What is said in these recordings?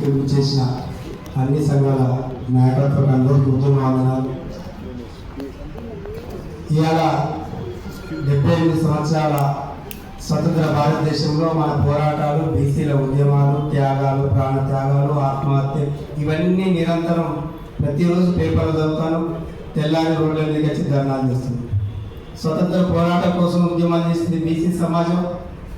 పిలుపు చేసిన అన్ని సంఘాల నాయకత్వం అందరూ ఉద్యమ వందనాలు ఇవాళ డెబ్బై ఎనిమిది సంవత్సరాల స్వతంత్ర భారతదేశంలో మన పోరాటాలు బీసీల ఉద్యమాలు త్యాగాలు ప్రాణ త్యాగాలు ఆత్మహత్య ఇవన్నీ నిరంతరం ప్రతిరోజు పేపర్లు చదువుతాను. తెల్లారి రోడ్ల మీదకి వచ్చి ధర్నాలు చేస్తుంది స్వతంత్ర పోరాటం కోసం ఉద్యమాలు చేసింది బీసీ సమాజం.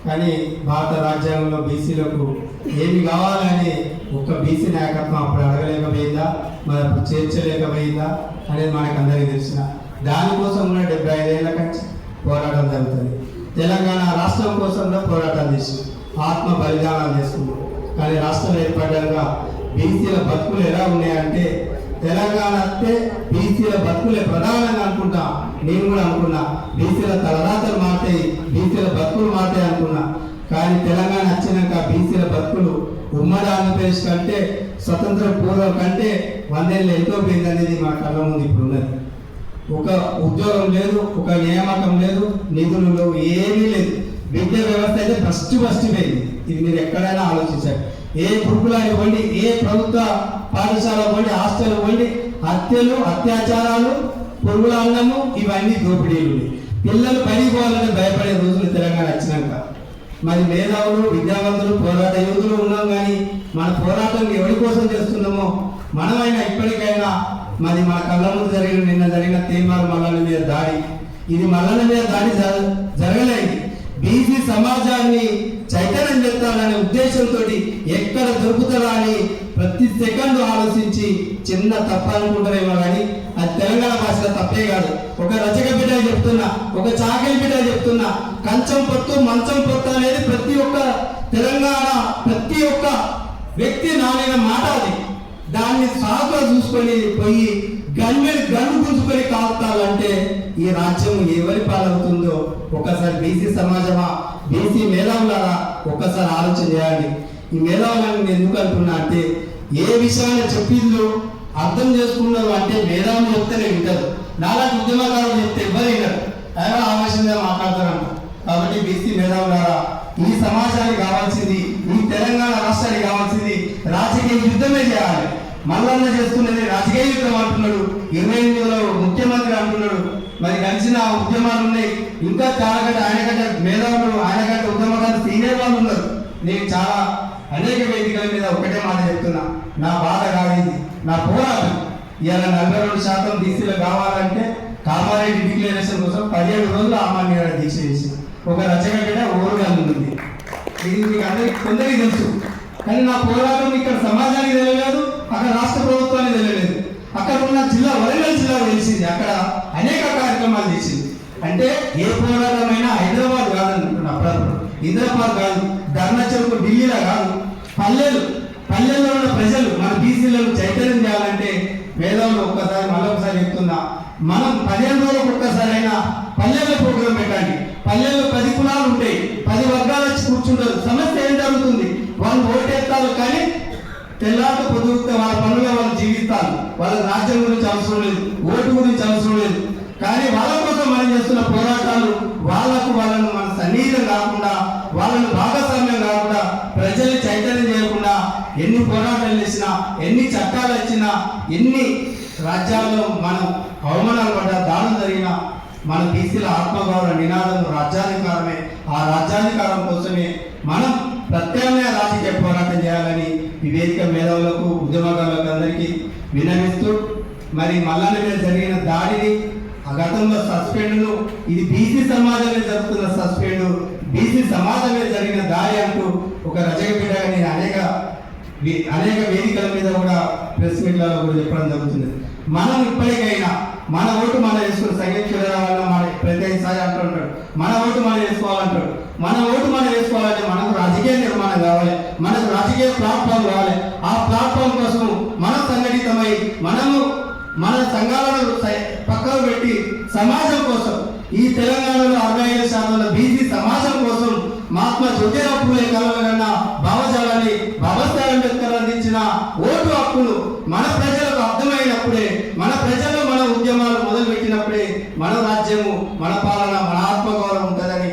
కానీ భారత రాజ్యాంగంలో బీసీలకు ఏమి కావాలని ఒక్క బీసీ నాయకత్వం అప్పుడు అడగలేకపోయిందా? మరి అప్పుడు చేర్చలేకపోయిందా? అనేది మనకు అందరికీ తెలిసిన. దానికోసం కూడా డెబ్బై ఐదేళ్ళ కంచి పోరాటం జరుగుతుంది. తెలంగాణ రాష్ట్రం కోసం కూడా పోరాటం చేసి ఆత్మ బలిదానాలు చేసుకున్నాం కానీ రాష్ట్రం ఏర్పడ్డాక బీసీల బతుకులు ఎలా ఉన్నాయంటే తెలంగాణ అంటే బీసీల బతుకులే ప్రధానంగా అనుకుంటా. నేను కూడా అనుకున్నా బీసీల తలరాతలు మారుతాయి. బీసీల బతుకులు మారుతాయి అనుకున్నా. కానీ తెలంగాణ వచ్చినాక బీసీల బతుకులు ఉమ్మడి ఆంధ్రప్రదేశ్ కంటే స్వతంత్ర పూర్వం కంటే వందేళ్ళు ఎంతో పోయింది అనేది మా కళ్ళ ముందు ఇప్పుడు ఉన్నది. ఒక ఉద్యోగం లేదు ఒక నియామకం లేదు నిధులు లేవు ఏమీ లేదు. విద్యా వ్యవస్థ అయితే ఫస్ట్ ఫస్ట్ పోయింది. ఇది మీరు ఎక్కడైనా ఆలోచించారు ఏ గురుకుల ఇవ్వండి ఏ ప్రభుత్వ పాఠశాల ఇవ్వండి హాస్టల్ ఇవ్వండి హత్యలు అత్యాచారాలు పురుగుల అన్నము ఇవన్నీ దోపిడీలు పిల్లలు పనికి పోవాలని భయపడే రోజులు తెలంగాణ వచ్చినాక. మరి మేధావులు విద్యావంతులు పోరాట యోధులు ఉన్నాం కానీ మన పోరాటం ఎవరి కోసం చేస్తున్నామో మనమైనా ఇప్పటికైనా మరి మన కళ్ళ ముందు జరిగిన నిన్న జరిగిన తీర్మానం మల్లన్న మీద దాడి. ఇది మల్లల మీద దాడి జరగలేదు. బీసీ సమాజాన్ని చైతన్యం చెప్తాననే ఉద్దేశంతో ఎక్కడ దొరుకుతారా అని ప్రతి సెకండ్ ఆలోచించి చిన్న తప్ప అనుకుంటారేమో కానీ అది తెలంగాణ భాషలో తప్పే కాదు. ఒక రచక బిడ్డ చెప్తున్నా ఒక చాకలి బిడ్డ చెప్తున్నా కంచం పొత్తు మంచం పొత్తు అనేది ప్రతి ఒక్క తెలంగాణ ప్రతి ఒక్క వ్యక్తి నానిన మాట అది. దాన్ని సాగుగా చూసుకొని పోయి గన్మెని గన్ను పుంజుకొని కాపుతాలంటే ఈ రాజ్యం ఎవరి పాలవుతుందో ఒకసారి బీసీ సమాజమా? బీసీ మేధావులారా? ఒక్కసారి ఆలోచన చేయాలి ఈ మేధావులను ఎందుకు అంటున్నా అంటే ఏ విషయాన్ని చెప్పిందో అర్థం చేసుకున్నారు అంటే మేధావులు చెప్తేనే వింటారు. నాలాంటి ఉద్యమకారులు చెప్తే ఎవరు వినరు. ఆయన ఆవేశంగా మాట్లాడతారంట. కాబట్టి బీసీ మేధావులారా ఈ సమాజానికి కావాల్సింది ఈ తెలంగాణ రాష్ట్రానికి కావాల్సింది రాజకీయ యుద్ధమే చేయాలి. మల్లన్న చేస్తున్నది రాజకీయ యుద్ధం అంటున్నాడు. ఇరవై ఎనిమిదిలో ముఖ్యమంత్రి అంటున్నాడు. మరి కలిసిన ఉద్యమాలు ఉన్నాయి. ఇంకా చాలా ఆయనగడ్డ ఆయన మేధావులు ఆయన కంటే ఉద్యమకాలు సీనియర్ వాళ్ళు ఉన్నారు. నేను చాలా అనేక వేదికల మీద ఒకటే మాట చెప్తున్నా. నా బాధ కాదు నా పోరాటం. ఇవాళ నలభై రెండు శాతం బీసీలు కావాలంటే కామారెడ్డి డిక్లరేషన్ కోసం పదిహేడు రోజులు ఆమాన్య దీక్ష చేసి ఒక రచన ఓరుగా ఉంది. ఇది మీకు అందరికి కొందరికి తెలుసు. కానీ నా పోరాటం ఇక్కడ సమాజానికి తెలియలేదు. అక్కడ రాష్ట్ర ప్రభుత్వాన్ని తెలియలేదు అక్కడ ఉన్న జిల్లా వరంగల్ జిల్లా తెలిసింది అక్కడ అనేక కార్యక్రమాలు చేసింది. అంటే ఏ పోరాటమైనా హైదరాబాద్ కాదనుకుంటున్నా అప్పుడప్పుడు. హైదరాబాద్ కాదు ధర్నా ఢిల్లీలో కాదు. పల్లెలు పల్లెల్లో ఉన్న ప్రజలు మన బీసీలను చైతన్యం చేయాలంటే వేదంలో ఒక్కసారి మళ్ళొకసారి చెప్తున్నా. మనం పదిహేను రోజులకు ఒక్కసారి అయినా పల్లెల్లో ప్రోగ్రాం పెట్టండి. పల్లెల్లో పది కులాలు ఉంటాయి. పది వర్గాలు వచ్చి కూర్చుంటారు. సమస్య ఏం జరుగుతుంది? వాళ్ళు ఓటేస్తారు కానీ తెల్లారితో పొద్దుతే వాళ్ళ పనులు వాళ్ళు జీవిస్తారు. వాళ్ళ రాజ్యం గురించి అవసరం లేదు. ఓటు గురించి అవసరం లేదు. కానీ వాళ్ళ కోసం మనం చేస్తున్న పోరాటాలు వాళ్ళకు వాళ్ళను మన సన్నిహితం కాకుండా వాళ్ళను భాగస్వామ్యం కాకుండా ప్రజల్ని చైతన్యం చేయకుండా ఎన్ని పోరాటాలు చేసినా ఎన్ని చట్టాలు వచ్చినా ఎన్ని రాజ్యాల్లో మనం అవమానాలు పడ్డా దానం జరిగినా మన బీసీల ఆత్మగౌరవ నినాదం రాజ్యాధికారమే. ఆ రాజ్యాధికారం కోసమే మనం ప్రత్యామ్నాయ రాజకీయ పోరాటం చేయాలని వేదిక మేధావులకు ఉద్యమకారులకు అందరికీ విన్నవిస్తూ మరి మల్లాల మీద జరిగిన దాడిని ఆ గతంలో సస్పెండ్ను ఇది బీసీ సమాజం జరుగుతున్న సస్పెండ్ బీసీ సమాజం మీద జరిగిన దాడి అంటూ ఒక రచక నేను అనేక అనేక వేదికల మీద కూడా ప్రెస్ మీట్లలో కూడా చెప్పడం జరుగుతుంది. మనం ఇప్పటికైనా మన ఓటు మనం వేసుకుని సంగీత వల్ల మన ప్రతిసారి అంటుంటాడు మన ఓటు మనం వేసుకోవాలంటాడు. మన ఓటు మనం వేసుకోవాలంటే మనం నిర్మాణం కావాలి మనకు రాజకీయ ప్లాట్ఫామ్ కావాలి. ఆ ప్లాట్ఫామ్ కోసం మనం సంఘటితమై మనము మన సంఘాలను పక్కన పెట్టి సమాజం కోసం ఈ తెలంగాణలో అరవై ఐదు శాతం బీసీ సమాజం కోసం మహాత్మా జ్యోతిరావు పూలే కలవగన్న భావజాలాన్ని బాబాసాహెబ్ అంబేద్కర్ అందించిన ఓటు హక్కులు మన ప్రజలకు అర్థమైనప్పుడే మన ప్రజలు మన ఉద్యమాలు మొదలు పెట్టినప్పుడే మన రాజ్యము మన పాలన మన ఆత్మగౌరవం ఉంటుందని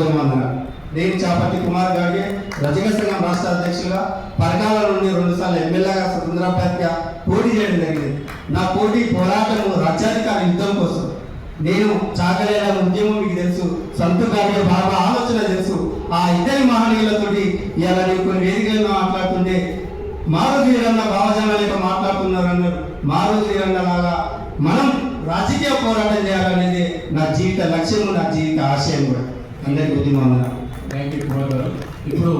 మరొకసారి నేను చాపతి కుమార్ గారికి రజక సంఘం రాష్ట్ర అధ్యక్షులుగా పరకాల నుండి రెండుసార్లు ఎమ్మెల్యేగా స్వతంత్ర అభ్యర్థిగా పోటీ చేయడం జరిగింది. నా పోటీ పోరాటము రాజ్యాధికార యుద్ధం కోసం. నేను చాకలేన ఉద్యమం మీకు తెలుసు సంతు గారి బాబా ఆలోచన తెలుసు. ఆ ఇద్దరి మహనీయులతోటి ఇలా నేను కొన్ని వేదికల్లో మాట్లాడుతుంటే మారుతి వీరన్న భావజన లేక మాట్లాడుతున్నారు అన్నారు మారుతి వీరన్న లాగా మనం రాజకీయ పోరాటం చేయాలనేది నా జీవిత లక్ష్యము నా జీవిత ఆశయం కూడా. అందరికీ ఉద్యమం థ్యాంక్ యూ కుమార్ గారు ఇప్పుడు